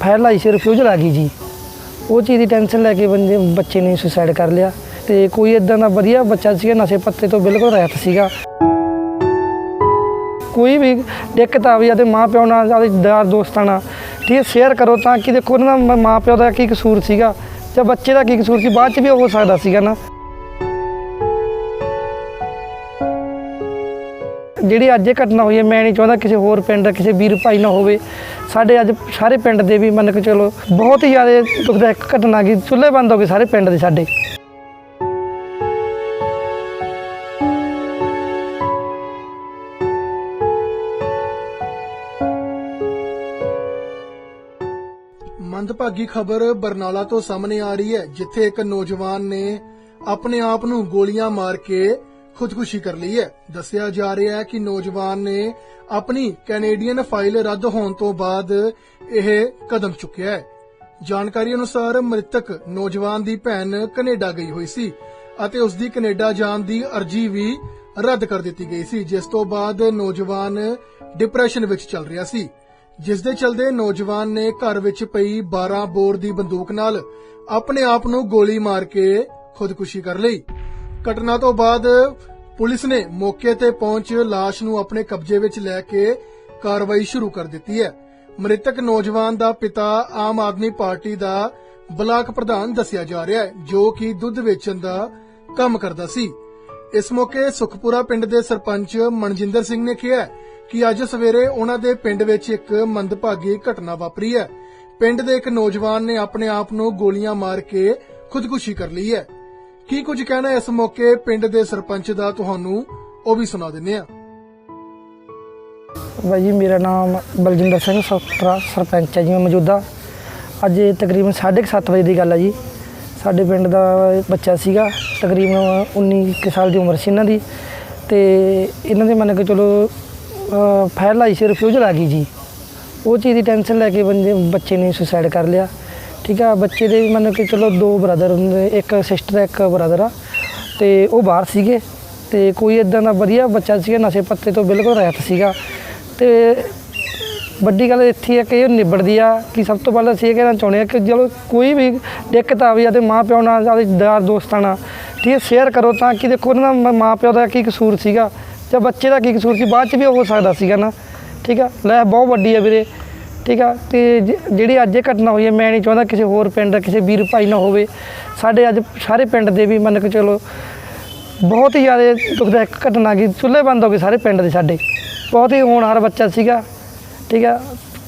Fire ਲਾਈ ਸੀ refusal ਆ ਗਈ ਜੀ। ਉਹ ਚੀਜ਼ ਦੀ ਟੈਨਸ਼ਨ ਲੈ ਕੇ ਬੰਦੇ ਬੱਚੇ ਨੇ ਸੁਸਾਈਡ ਕਰ ਲਿਆ। ਤੇ ਕੋਈ ਇਦਾਂ ਦਾ ਵਧੀਆ ਬੱਚਾ ਸੀਗਾ, ਨਸ਼ੇ ਪੱਤੇ ਤੋਂ ਬਿਲਕੁਲ ਰਹਿਤ ਸੀਗਾ। ਕੋਈ ਵੀ ਦਿੱਕਤ ਆਵੇ ਤੇ ਮਾਂ ਪਿਓ ਨਾਲ ਆਦੇ ਯਾਰ ਦੋਸਤਾਂ ਨਾਲ, ਠੀਕ ਹੈ ਸ਼ੇਅਰ ਕਰੋ ਤਾਂ ਕਿ ਦੇਖੋ ਉਹਨਾਂ ਦਾ ਮਾਂ ਪਿਓ ਦਾ ਕੀ ਕਸੂਰ ਸੀਗਾ, ਜਾਂ ਬੱਚੇ ਦਾ ਕੀ ਕਸੂਰ ਸੀ, ਬਾਅਦ ਚ ਵੀ ਉਹ ਹੋ ਸਕਦਾ ਸੀਗਾ ਨਾ। ਜਿਹੜੀ ਅੱਜ ਇਹ ਘਟਨਾ ਹੋਈ ਹੈ, ਮੈਂ ਨਹੀਂ ਚਾਹੁੰਦਾ ਕਿਸੇ ਹੋਰ ਪਿੰਡ ਦਾ ਕਿਸੇ ਵੀਰ ਭਾਈ ਨਾਲ ਹੋਵੇ। ਸਾਡੇ ਅੱਜ ਸਾਰੇ ਪਿੰਡ ਦੇ ਵੀ ਮੰਨ ਕੇ ਚਲੋ ਬਹੁਤ ਹੀ ਜ਼ਿਆਦਾ ਦੁਖਦਾਇਕ ਘਟਨਾ ਗਈ ਚੁੱਲ੍ਹੇ ਬੰਦ ਹੋ ਗਏ ਸਾਰੇ ਪਿੰਡ ਦੇ ਸਾਡੇ। ਮੰਦਭਾਗੀ ਖਬਰ ਬਰਨਾਲਾ ਤੋਂ ਸਾਹਮਣੇ ਆ ਰਹੀ ਹੈ, ਜਿੱਥੇ ਇੱਕ ਨੌਜਵਾਨ ਨੇ ਆਪਣੇ ਆਪ ਨੂੰ ਗੋਲੀਆਂ ਮਾਰ ਕੇ ਖੁਦਕੁਸ਼ੀ ਕਰ ਲਈ ਹੈ। ਦੱਸਿਆ ਜਾ ਰਿਹਾ ਹੈ ਕਿ ਨੌਜਵਾਨ ਨੇ ਆਪਣੀ ਕੈਨੇਡੀਅਨ ਫਾਈਲ ਰੱਦ ਹੋਣ ਤੋਂ ਬਾਅਦ ਇਹ ਕਦਮ ਚੁੱਕਿਆ ਹੈ। ਜਾਣਕਾਰੀ ਅਨੁਸਾਰ ਮ੍ਰਿਤਕ ਨੌਜਵਾਨ ਦੀ ਭੈਣ ਕੈਨੇਡਾ ਗਈ ਹੋਈ ਸੀ ਅਤੇ ਉਸ ਦੀ ਕੈਨੇਡਾ ਜਾਣ ਦੀ ਅਰਜ਼ੀ ਵੀ ਰੱਦ ਕਰ ਦਿੱਤੀ ਗਈ ਸੀ, ਜਿਸ ਤੋਂ ਬਾਅਦ ਨੌਜਵਾਨ ਡਿਪਰੈਸ਼ਨ ਵਿੱਚ ਚੱਲ ਰਿਹਾ ਸੀ। ਜਿਸ ਦੇ ਚਲਦੇ ਨੌਜਵਾਨ ਨੇ ਘਰ ਵਿੱਚ ਪਈ 12 ਬੋਰ ਦੀ ਬੰਦੂਕ ਨਾਲ ਆਪਣੇ ਆਪ ਨੂੰ ਗੋਲੀ ਮਾਰ ਕੇ ਖੁਦਕੁਸ਼ੀ ਕਰ ਲਈ। ਘਟਨਾ ਤੋਂ ਬਾਅਦ ਪੁਲਿਸ ਨੇ ਮੌਕੇ ਤੇ ਪਹੁੰਚ ਲਾਸ਼ ਨੂੰ ਆਪਣੇ ਕਬਜ਼ੇ ਵਿੱਚ ਲੈ ਕੇ ਕਾਰਵਾਈ ਸ਼ੁਰੂ ਕਰ ਦਿੱਤੀ ਹੈ। ਮ੍ਰਿਤਕ ਨੌਜਵਾਨ ਦਾ ਪਿਤਾ ਆਮ ਆਦਮੀ ਪਾਰਟੀ ਦਾ ਬਲਾਕ ਪ੍ਰਧਾਨ ਦੱਸਿਆ ਜਾ ਰਿਹਾ ਹੈ, ਜੋ ਕਿ ਦੁੱਧ ਵੇਚਣ ਦਾ ਕੰਮ ਕਰਦਾ ਸੀ। ਇਸ ਮੌਕੇ ਸੁਖਪੁਰਾ ਪਿੰਡ ਦੇ ਸਰਪੰਚ ਮਨਜਿੰਦਰ ਸਿੰਘ ਨੇ ਕਿਹਾ ਕਿ ਅੱਜ ਸਵੇਰੇ ਉਹਨਾਂ ਦੇ ਪਿੰਡ ਵਿੱਚ ਇੱਕ ਮੰਦਭਾਗੀ ਘਟਨਾ ਵਾਪਰੀ ਹੈ। ਪਿੰਡ ਦੇ ਇੱਕ ਨੌਜਵਾਨ ਨੇ ਆਪਣੇ ਆਪ ਨੂੰ ਗੋਲੀਆਂ ਮਾਰ ਕੇ ਖੁਦਕੁਸ਼ੀ ਕਰ ਲਈ ਹੈ। ਕੀ ਕੁਝ ਕਹਿਣਾ ਇਸ ਮੌਕੇ ਪਿੰਡ ਦੇ ਸਰਪੰਚ ਦਾ ਤੁਹਾਨੂੰ, ਉਹ ਵੀ ਸੁਣਾ ਦਿੰਨੇ ਆ ਬਾਈ ਜੀ, ਮੇਰਾ ਨਾਮ ਬਲਜਿੰਦਰ ਸਿੰਘ, ਸਤਰਾ ਸਰਪੰਚ ਹੈ ਜੀ, ਮੈਂ ਮੌਜੂਦਾ। ਅੱਜ ਇਹ ਤਕਰੀਬਨ 7:30 ਵਜੇ ਦੀ ਗੱਲ ਹੈ ਜੀ। ਸਾਡੇ ਪਿੰਡ ਦਾ ਬੱਚਾ ਸੀਗਾ, ਤਕਰੀਬਨ 19 ਕੁ ਸਾਲ ਦੀ ਉਮਰ ਸੀ ਇਹਨਾਂ ਦੀ। ਤੇ ਇਹਨਾਂ ਦੇ ਮੰਨ ਕੇ ਚਲੋ ਫਾਇਰ ਲਾਈ ਸੀ ਰਿਫਿਊਜ਼ਲ ਆ ਗਈ ਜੀ। ਉਹ ਚੀਜ਼ ਦੀ ਟੈਨਸ਼ਨ ਲੈ ਕੇ ਬੰਦੇ, ਬੱਚੇ ਨੇ ਸੁਸਾਈਡ ਕਰ ਲਿਆ। ਠੀਕ ਆ, ਬੱਚੇ ਦੇ ਮੰਨ ਕਿ ਚਲੋ ਦੋ ਬ੍ਰਦਰ ਹੁੰਦੇ, ਇੱਕ ਸਿਸਟਰ ਇੱਕ ਬ੍ਰਦਰ ਆ। ਤੇ ਉਹ ਬਾਹਰ ਸੀਗੇ, ਤੇ ਕੋਈ ਇਦਾਂ ਦਾ ਵਧੀਆ ਬੱਚਾ ਸੀਗਾ, ਨਸ਼ੇ ਪੱਤੇ ਤੋਂ ਬਿਲਕੁਲ ਰਹਿਤ ਸੀਗਾ। ਤੇ ਵੱਡੀ ਗੱਲ ਇੱਥੇ ਹੈ ਕਿ ਇਹ ਨਿਬੜਦੀ ਆ, ਕਿ ਸਭ ਤੋਂ ਪਹਿਲਾਂ ਅਸੀਂ ਇਹ ਕਹਿਣਾ ਚਾਹੁੰਦੇ ਆ ਕਿ ਚਲੋ ਕੋਈ ਵੀ ਦਿੱਕਤ ਆਵੇ ਤੇ ਮਾਂ ਪਿਓ ਨਾਲ ਆਦੇ ਯਾਰ ਦੋਸਤਾਂ ਨਾਲ, ਠੀਕ ਹੈ ਸ਼ੇਅਰ ਕਰੋ ਤਾਂ ਕਿ ਦੇਖੋ ਉਹਨਾਂ ਦਾ ਮ- ਮਾਂ ਪਿਓ ਦਾ ਕੀ ਕਸੂਰ ਸੀਗਾ, ਜਾਂ ਬੱਚੇ ਦਾ ਕੀ ਕਸੂਰ ਸੀ, ਬਾਅਦ ਚ ਵੀ ਉਹ ਹੋ ਸਕਦਾ ਸੀਗਾ ਨਾ, ਠੀਕ ਆ। ਲੈ, ਬਹੁਤ ਵੱਡੀ ਆ ਵੀਰੇ। ਠੀਕ ਆ? ਤੇ ਜ- ਜਿਹੜੀ ਅੱਜ ਇਹ ਘਟਨਾ ਹੋਈ ਹੈ, ਮੈਂ ਨਹੀਂ ਚਾਹੁੰਦਾ ਕਿਸੇ ਹੋਰ ਪਿੰਡ ਦਾ ਕਿਸੇ ਵੀਰ ਭਾਈ ਨਾ ਹੋਵੇ। ਸਾਡੇ ਅੱਜ ਸਾਰੇ ਪਿੰਡ ਦੇ ਵੀ ਮੰਨ ਕੇ ਚਲੋ, ਬਹੁਤ ਹੀ ਜ਼ਿਆਦਾ ਦੁਖਦਾਇਕ ਘਟਨਾ ਗਈ। ਚੁੱਲ੍ਹੇ ਬੰਦ ਹੋ ਗਏ ਸਾਰੇ ਪਿੰਡ ਦੇ ਸਾਡੇ। ਬਹੁਤ ਹੀ ਹੋਣਹਾਰ ਬੱਚਾ ਸੀਗਾ। ਠੀਕ ਆ?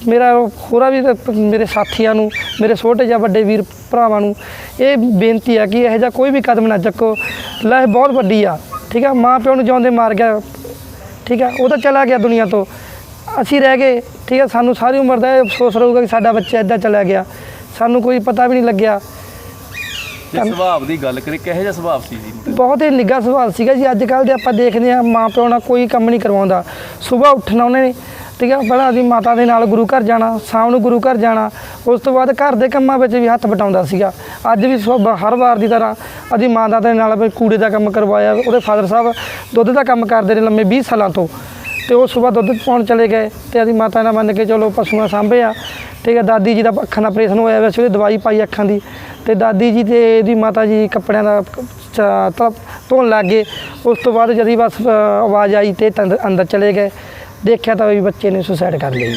ਮੇਰਾ ਹੋਰਾਂ ਵੀ ਤਾਂ ਮੇਰੇ ਸਾਥੀਆਂ ਨੂੰ, ਮੇਰੇ ਛੋਟੇ ਜਾਂ ਵੱਡੇ ਵੀਰ ਭਰਾਵਾਂ ਨੂੰ ਇਹ ਬੇਨਤੀ ਆ ਕਿ ਇਹੋ ਜਿਹਾ ਕੋਈ ਵੀ ਕਦਮ ਨਾ ਚੱਕੋ। ਲੈ ਬਹੁਤ ਵੱਡੀ ਆ। ਠੀਕ ਆ? ਮਾਂ ਪਿਓ ਨੂੰ ਜਿਉਂਦੇ ਮਾਰ ਗਿਆ। ਠੀਕ ਆ? ਉਹ ਤਾਂ ਚਲਾ ਗਿਆ ਦੁਨੀਆ ਤੋਂ। ਅਸੀਂ ਰਹਿ ਗਏ। ਠੀਕ ਆ ਸਾਨੂੰ ਸਾਰੀ ਉਮਰ ਦਾ ਇਹ ਅਫਸੋਸ ਰਹੂਗਾ ਕਿ ਸਾਡਾ ਬੱਚਾ ਇੱਦਾਂ ਚਲਾ ਗਿਆ। ਸਾਨੂੰ ਕੋਈ ਪਤਾ ਵੀ ਨਹੀਂ ਲੱਗਿਆ। ਜੇ ਸੁਭਾਅ ਦੀ ਗੱਲ ਕਰੀ ਕਿਹੋ ਜਿਹਾ ਸੁਭਾਅ ਸੀ ਜੀ? ਬਹੁਤ ਹੀ ਨਿੱਘਾ ਸੁਭਾਅ ਸੀਗਾ ਜੀ। ਅੱਜ ਕੱਲ੍ਹ ਦੇ ਆਪਾਂ ਦੇਖਦੇ ਹਾਂ ਮਾਂ ਪਿਓ ਨਾਲ ਕੋਈ ਕੰਮ ਨਹੀਂ ਕਰਵਾਉਂਦਾ। ਸਵੇਰ ਉੱਠਣਾ ਉਹਨੇ ਨੇ ਠੀਕ ਆ ਪਹਿਲਾਂ ਆਪਣੀ ਮਾਤਾ ਦੇ ਨਾਲ ਗੁਰੂ ਘਰ ਜਾਣਾ ਸ਼ਾਮ ਨੂੰ ਗੁਰੂ ਘਰ ਜਾਣਾ। ਉਸ ਤੋਂ ਬਾਅਦ ਘਰ ਦੇ ਕੰਮਾਂ ਵਿੱਚ ਵੀ ਹੱਥ ਵਟਾਉਂਦਾ ਸੀਗਾ। ਅੱਜ ਵੀ ਹਰ ਵਾਰ ਦੀ ਤਰ੍ਹਾਂ ਅਦੀ ਮਾਤਾ ਦੇ ਨਾਲ ਵੀ ਕੂੜੇ ਦਾ ਕੰਮ ਕਰਵਾਇਆ। ਉਹਦੇ ਫਾਦਰ ਸਾਹਿਬ ਦੁੱਧ ਦਾ ਕੰਮ ਕਰਦੇ ਨੇ ਲੰਮੇ 20 ਸਾਲਾਂ ਤੋਂ। ਤੇ ਉਹ ਸਵੇਰ ਦੁੱਧ ਪਾਉਣ ਚਲੇ ਗਏ ਤੇ ਆਦੀ ਮਾਤਾ ਨਾਲ ਮੰਨ ਕੇ ਚਲੋ ਪਸ਼ੂਆਂ ਸਾਂਭੇ ਆ। ਠੀਕ ਹੈ ਦਾਦੀ ਜੀ ਦਾ ਅੱਖਾਂ ਦਾ ਆਪਰੇਸ਼ਨ ਹੋਇਆ ਹੋਇਆ ਸੀ, ਉਹਦੀ ਦਵਾਈ ਪਾਈ ਅੱਖਾਂ ਦੀ। ਤੇ ਦਾਦੀ ਜੀ ਤੇ ਇਹਦੀ ਮਾਤਾ ਜੀ ਕੱਪੜਿਆਂ ਦਾ ਚ- ਧੋਣ ਲੱਗ ਗਏ। ਉਸ ਤੋਂ ਬਾਅਦ ਜਦੀ ਬਸ ਆਵਾਜ਼ ਆਈ ਤੇ ਅੰਦਰ ਚਲੇ ਗਏ। ਦੇਖਿਆ ਤਾਂ ਵੀ ਬੱਚੇ ਨੇ ਸੁਸਾਈਡ ਕਰ ਲਈ।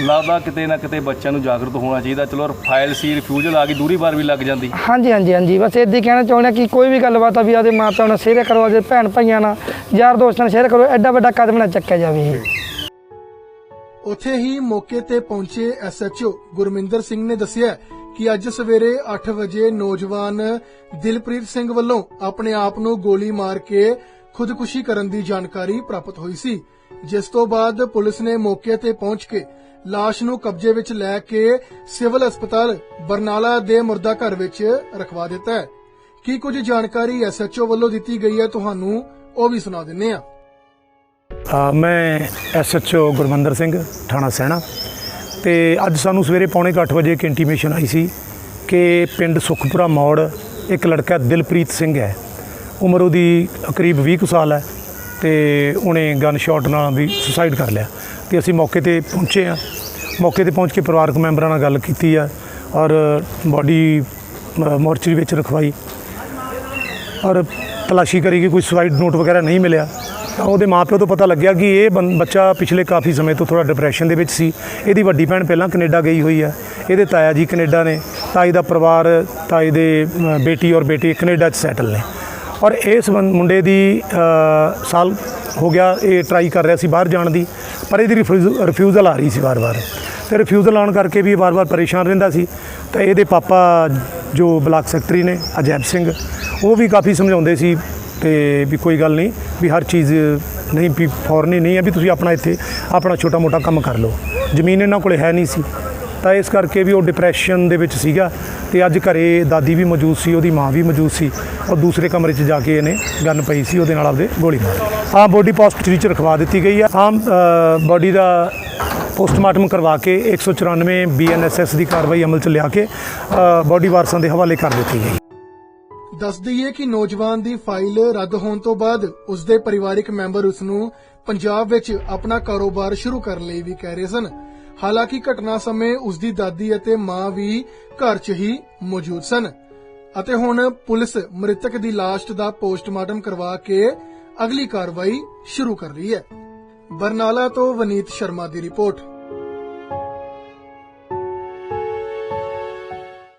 ਲੱਗਦਾ ਕਿਤੇ ਨਾ ਕਿਤੇ ਬੱਚਿਆਂ ਨੂੰ ਜਾਗਰੂਕ ਹੋਣਾ ਚਾਹੀਦਾ। ਚਲੋ ਫਾਈਲ ਸੀ ਰਿਫਿਊਜ਼ਲ ਆ ਗਈ ਦੂਰੀ ਵਾਰ ਵੀ ਲੱਗ ਜਾਂਦੀ। ਹਾਂਜੀ ਹਾਂਜੀ ਹਾਂਜੀ। ਬਸ ਇੱਦਾਂ ਹੀ ਕਹਿਣਾ ਚਾਹੁੰਦੇ ਕਿ ਕੋਈ ਵੀ ਗੱਲਬਾਤ ਆ ਵੀ ਆਦੇ ਮਾਂ ਪਿਓ ਨਾਲ ਸ਼ੇਅਰ ਕਰੋ ਆਦੇ ਭੈਣ ਭਾਈਆਂ ਨਾਲ ਯਾਰ ਦੋਸਤਾਂ ਨਾਲ ਸ਼ੇਅਰ ਕਰੋ ਐਡਾ ਵੱਡਾ ਕਦਮ ਨਾ ਚੱਕਿਆ ਜਾਵੇ ਇਹ। ਉੱਥੇ ਹੀ ਮੌਕੇ ਤੇ ਪਹੁੰਚੇ ਐਸਐਚਓ ਗੁਰਮਿੰਦਰ ਸਿੰਘ ਨੇ ਦੱਸਿਆ ਕਿ ਅੱਜ ਸਵੇਰੇ 8 ਵਜੇ ਨੌਜਵਾਨ ਦਿਲਪ੍ਰੀਤ ਸਿੰਘ ਵੱਲੋਂ ਆਪਣੇ ਆਪ ਨੂੰ ਗੋਲੀ ਮਾਰ ਕੇ ਖੁਦਕੁਸ਼ੀ ਕਰਨ ਦੀ ਜਾਣਕਾਰੀ ਪ੍ਰਾਪਤ ਹੋਈ ਸੀ। ਜਿਸ ਤੋਂ ਬਾਅਦ ਪੁਲਿਸ ਨੇ ਮੌਕੇ ਤੇ ਪਹੁੰਚ ਕੇ ਲਾਸ਼ ਨੂੰ ਕਬਜ਼ੇ ਵਿੱਚ ਲੈ ਕੇ ਸਿਵਲ ਹਸਪਤਾਲ ਬਰਨਾਲਾ ਦੇ ਮੁਰਦਾ ਘਰ ਵਿੱਚ ਰਖਵਾ ਦਿੱਤਾ ਹੈ। ਕੀ ਕੁਝ ਜਾਣਕਾਰੀ ਐਸਐਚਓ ਵੱਲੋਂ ਦਿੱਤੀ ਗਈ ਹੈ ਤੁਹਾਨੂੰ ਉਹ ਵੀ ਸੁਣਾ ਦਿੰਨੇ ਆ ਅ, ਮੈਂ ਐਸਐਚਓ ਗੁਰਮੰਦਰ ਸਿੰਘ ਥਾਣਾ ਸੈਣਾ। ਤੇ ਅੱਜ ਸਾਨੂੰ ਸਵੇਰੇ ਪੌਣੇ ਕੁ ਅੱਠ ਵਜੇ ਇੱਕ ਇੰਟੀਮੇਸ਼ਨ ਆਈ ਸੀ ਕਿ ਪਿੰਡ ਸੁਖਪੁਰਾ ਮੌੜ ਇੱਕ ਲੜਕਾ ਦਿਲਪ੍ਰੀਤ ਸਿੰਘ ਹੈ। ਉਮਰ ਉਹਦੀ ਕਰੀਬ 20 ਕੁ ਸਾਲ ਹੈ। ਤੇ ਉਹਨੇ ਗਨ ਸ਼ਾਟ ਨਾਲ ਵੀ ਸੁਸਾਈਡ ਕਰ ਲਿਆ। ਤੇ ਅਸੀਂ ਮੌਕੇ ਤੇ ਪਹੁੰਚੇ ਆ ਮੌਕੇ ਤੇ ਪਹੁੰਚ ਕੇ ਪਰਿਵਾਰਕ ਮੈਂਬਰਾਂ ਨਾਲ ਗੱਲ ਕੀਤੀ ਆ ਔਰ ਬਾਡੀ ਮੋਰਚਰੀ ਵਿੱਚ ਰਖਵਾਈ। ਔਰ ਤਲਾਸ਼ੀ ਕਰੀ ਕਿ ਕੋਈ ਸੁਸਾਈਡ ਨੋਟ ਵਗੈਰਾ ਨਹੀਂ ਮਿਲਿਆ। ਤਾਂ ਉਹਦੇ ਮਾਪਿਓ ਤੋਂ ਪਤਾ ਲੱਗਿਆ ਕਿ ਇਹ ਬੱਚਾ ਪਿਛਲੇ ਕਾਫੀ ਸਮੇਂ ਤੋਂ ਥੋੜਾ ਡਿਪਰੈਸ਼ਨ ਦੇ ਵਿੱਚ ਸੀ। ਇਹਦੀ ਵੱਡੀ ਭੈਣ ਪਹਿਲਾਂ ਕੈਨੇਡਾ ਗਈ ਹੋਈ ਆ। ਇਹਦੇ ਤਾਇਆ ਜੀ ਕੈਨੇਡਾ ਨੇ। ਤਾਈ ਦਾ ਪਰਿਵਾਰ ਤਾਈ ਦੇ ਬੇਟੀ ਔਰ ਬੇਟੀ ਕੈਨੇਡਾ 'ਚ ਸੈਟਲ ਨੇ। ਔਰ ਇਸ ਬੰ- ਮੁੰਡੇ ਦੀ ਸਾਲ ਹੋ ਗਿਆ ਇਹ ਟਰਾਈ ਕਰ ਰਿਹਾ ਸੀ ਬਾਹਰ ਜਾਣ ਦੀ, ਪਰ ਇਹਦੀ ਰਿਫਿਊਜ਼ਲ ਆ ਰਹੀ ਸੀ ਵਾਰ-ਵਾਰ। ਤੇ ਰਿਫਿਊਜ਼ਲ ਆਉਣ ਕਰਕੇ ਵੀ ਇਹ ਵਾਰ-ਵਾਰ ਪਰੇਸ਼ਾਨ ਰਹਿੰਦਾ ਸੀ। ਤਾਂ ਇਹਦੇ ਪਾਪਾ ਜੋ ਬਲਾਕ ਸੈਕਟਰੀ ਨੇ, ਅਜੈਬ ਸਿੰਘ, ਉਹ ਵੀ ਕਾਫੀ ਸਮਝਾਉਂਦੇ ਸੀ ਤੇ ਵੀ ਕੋਈ ਗੱਲ ਨਹੀਂ, ਵੀ ਹਰ ਚੀਜ਼ ਨਹੀਂ, ਵੀ ਫੌਰਨੀ ਨਹੀਂ ਹੈ, ਵੀ ਤੁਸੀਂ ਆਪਣਾ ਇੱਥੇ ਆਪਣਾ ਛੋਟਾ ਮੋਟਾ ਕੰਮ ਕਰ ਲਓ। ਜ਼ਮੀਨ ਇਹਨਾਂ ਕੋਲ ਹੈ ਨਹੀਂ ਸੀ। ਤਾਂ ਇਸ ਕਰਕੇ ਵੀ ਉਹ ਡਿਪਰੈਸ਼ਨ ਦੇ ਵਿੱਚ ਸੀਗਾ ਤੇ ਅੱਜ ਘਰੇ ਦਾਦੀ ਵੀ ਮੌਜੂਦ ਸੀ, ਉਹਦੀ ਮਾਂ ਵੀ ਮੌਜੂਦ ਸੀ, ਔਰ ਦੂਸਰੇ ਕਮਰੇ 'ਚ ਜਾ ਕੇ ਇਹਨੇ ਗਨ ਪਈ ਸੀ, ਉਹਦੇ ਨਾਲ ਆਪਦੇ ਗੋਲੀ ਮਾਰੀ ਹਾਂ ਬੋਡੀ ਪੋਸਟਰੀ 'ਚ ਰਖਵਾ ਦਿੱਤੀ ਗਈ ਹੈ ਹਾਂ ਬੋਡੀ ਦਾ ਪੋਸਟਮਾਰਟਮ ਕਰਵਾ ਕੇ 194 ਬੀਐਨਐਸਐਸ ਦੀ ਕਾਰਵਾਈ ਅਮਲ 'ਚ ਲਿਆ ਕੇ ਬੋਡੀ ਵਾਰਸਾਂ ਦੇ ਹਵਾਲੇ ਕਰ ਦਿੱਤੀ ਗਈ। ਦੱਸ ਦਈਏ ਕਿ ਨੌਜਵਾਨ ਦੀ ਫਾਈਲ ਰੱਦ ਹੋਣ ਤੋਂ ਬਾਅਦ ਉਸ ਦੇ ਪਰਿਵਾਰਕ ਮੈਂਬਰ ਉਸ ਨੂੰ ਪੰਜਾਬ ਵਿੱਚ ਆਪਣਾ ਕਾਰੋਬਾਰ ਸ਼ੁਰੂ ਕਰਨ ਲਈ ਵੀ ਕਹਿ ਰਹੇ ਸਨ। ਹਾਲਾਂਕਿ ਘਟਨਾ ਸਮੇਂ ਉਸ ਦੀ ਦਾਦੀ ਅਤੇ ਮਾਂ ਵੀ ਘਰ 'ਚ ਹੀ ਮੌਜੂਦ ਸਨ। ਅਤੇ ਹੁਣ ਪੁਲਿਸ ਮ੍ਰਿਤਕ ਦੀ ਲਾਸ਼ ਦਾ ਪੋਸਟਮਾਰਟਮ ਕਰਵਾ ਕੇ ਅਗਲੀ ਕਾਰਵਾਈ ਸ਼ੁਰੂ ਕਰ ਰਹੀ ਹੈ। ਬਰਨਾਲਾ ਤੋਂ ਵਨੀਤ ਸ਼ਰਮਾ ਦੀ ਰਿਪੋਰਟ।